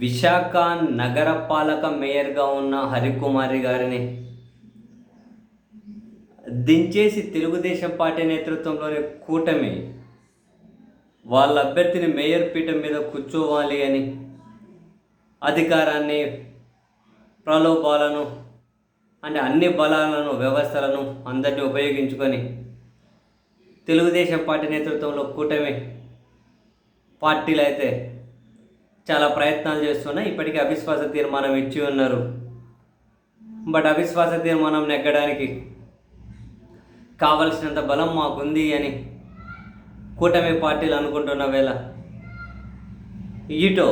విశాఖ నగరపాలక మేయర్గా ఉన్న హరికుమారి గారిని దించేసి తెలుగుదేశం పార్టీ నేతృత్వంలోని కూటమి వాళ్ళ అభ్యర్థిని మేయర్ పీఠం మీద కూర్చోవాలి అని అధికారాన్ని ప్రలోభాలను అంటే అన్ని బలాలను వ్యవస్థలను అందరినీ ఉపయోగించుకొని తెలుగుదేశం పార్టీ నేతృత్వంలో కూటమి పార్టీలు అయితే చాలా ప్రయత్నాలు చేస్తున్నాయి ఇప్పటికీ అవిశ్వాస తీర్మానం ఇచ్చి ఉన్నారు. బట్ అవిశ్వాస తీర్మానం నెగ్గడానికి కావలసినంత బలం మాకుంది అని కూటమి పార్టీలు అనుకుంటున్న వేళ ఇటో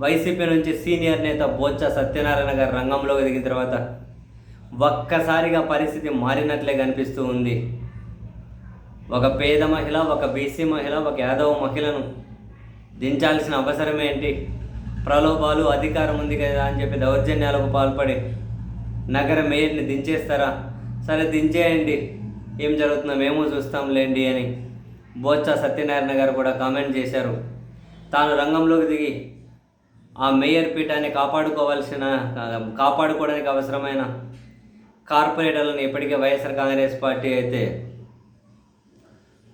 వైసీపీ నుంచి సీనియర్ నేత బొత్స సత్యనారాయణ గారు రంగంలోకి దిగిన తర్వాత ఒక్కసారిగా పరిస్థితి మారినట్లే కనిపిస్తూ ఉంది. ఒక పేద మహిళ ఒక బీసీ మహిళ ఒక యాదవ మహిళను దించాల్సిన అవసరం ఏంటి? ప్రలోభాలు అధికారం ఉంది కదా అని చెప్పి దౌర్జన్యాలకు పాల్పడి నగర మేయర్ని దించేస్తారా? సరే దించేయండి. ఏం జరుగుతుందో మేము చూస్తాంలేండి అని బోత్స సత్యనారాయణ గారు కూడా కామెంట్ చేశారు. తాను రంగంలోకి దిగి ఆ మేయర్ పీఠాన్ని కాపాడుకోవాల్సిన కాపాడుకోవడానికి అవసరమైన కార్పొరేటర్లను ఇప్పటికే వైఎస్ఆర్ కాంగ్రెస్ పార్టీ అయితే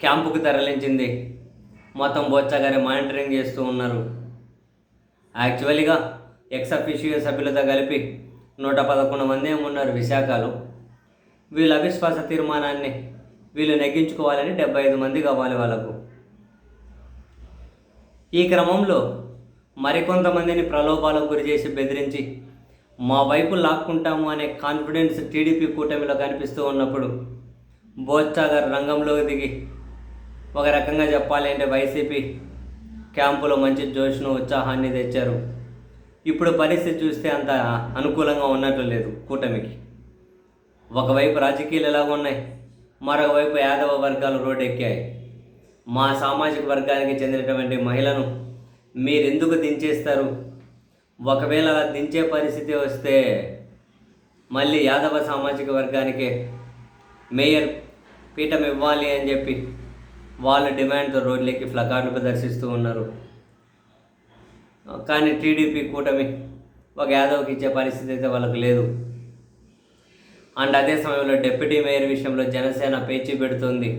క్యాంపుకు తరలించింది. మొత్తం బొచ్చగానే మానిటరింగ్ చేస్తూ ఉన్నారు. యాక్చువల్గా ఎక్సఫిషియో సభ్యులతో కలిపి నూట పదకొండు మంది ఉన్నారు విశాఖలో. వీళ్ళ అవిశ్వాస తీర్మానాన్ని వీళ్ళు నెగ్గించుకోవాలని డెబ్బై ఐదు మంది కావాలి వాళ్ళకు. ఈ క్రమంలో మరికొంతమందిని ప్రలోభాలకు గురి చేసి బెదిరించి మా వైపు లాక్కుంటాము అనే కాన్ఫిడెన్స్ టీడీపీ కూటమిలో కనిపిస్తూ ఉన్నప్పుడు బోత్సా గారు రంగంలోకి దిగి ఒక రకంగా చెప్పాలి అంటే వైసీపీ క్యాంపులో మంచి జోష్ను ఉత్సాహాన్ని తెచ్చారు. ఇప్పుడు పరిస్థితి చూస్తే అంత అనుకూలంగా ఉన్నట్లు లేదు కూటమికి. ఒకవైపు రాజకీయాలు ఎలాగ ఉన్నాయి మరోవైపు యాదవ వర్గాలు రోడ్డెక్కాయి. మా సామాజిక వర్గానికి చెందినటువంటి మహిళను మీరెందుకు దించేస్తారు? ఒకవేళ అలా దించే పరిస్థితి వస్తే మళ్ళీ యాదవ సామాజిక వర్గానికి మేయర్ పీఠం ఇవ్వాలి అని చెప్పి వాళ్ళ డిమాండ్తో రోడ్లెక్కి ఫ్లకార్లు ప్రదర్శిస్తూ ఉన్నారు. కానీ టీడీపీ కూటమి ఒక యాదవ్కి ఇచ్చే పరిస్థితి అయితే వాళ్ళకు లేదు. అండ్ అదే సమయంలో డిప్యూటీ మేయర్ విషయంలో జనసేన పేచీ పెడుతుంది.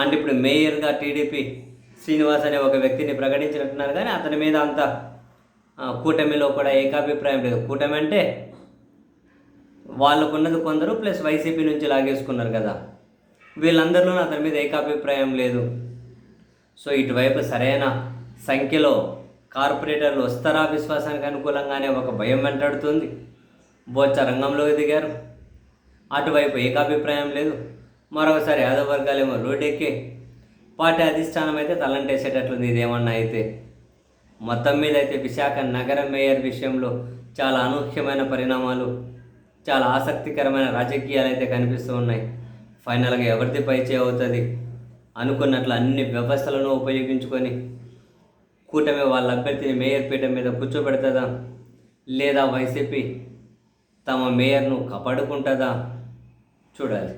అండ్ ఇప్పుడు మేయర్గా టీడీపీ శ్రీనివాస్ అనే ఒక వ్యక్తిని ప్రకటించినట్టున్నారు కానీ అతని మీద అంత కూటమిలో కూడా ఏకాభిప్రాయం లేదు. కూటమి అంటే వాళ్ళకున్నది కొందరు ప్లస్ వైసీపీ నుంచి లాగేసుకున్నారు కదా. వీళ్ళందరిలోనూ అతని మీద ఏకాభిప్రాయం లేదు. సో ఇటువైపు సరైన సంఖ్యలో కార్పొరేటర్లు వస్తారా విశ్వాసానికి అనుకూలంగానే ఒక భయం వెంటాడుతుంది. బొచ్చ రంగంలోకి దిగారు. అటువైపు ఏకాభిప్రాయం లేదు. మరొకసారి యాదవ వర్గాలేమో రోడ్డెక్కి. పార్టీ అధిష్టానం అయితే తలంటేసేటట్లుంది ఇదేమన్నా అయితే. మొత్తం మీద అయితే విశాఖ నగర మేయర్ విషయంలో చాలా అనూహ్యమైన పరిణామాలు చాలా ఆసక్తికరమైన రాజకీయాలు అయితే కనిపిస్తూ ఉన్నాయి. ఫైనల్గా ఎవరిది పైచే అవుతుంది? అనుకున్నట్లు అన్ని వ్యవస్థలను ఉపయోగించుకొని కూటమి వాళ్ళ అభ్యర్థిని మేయర్ పీఠం మీద కూర్చోబెడుతుందా? లేదా వైసీపీ తమ మేయర్ను కాపాడుకుంటుందా? చూడాలి.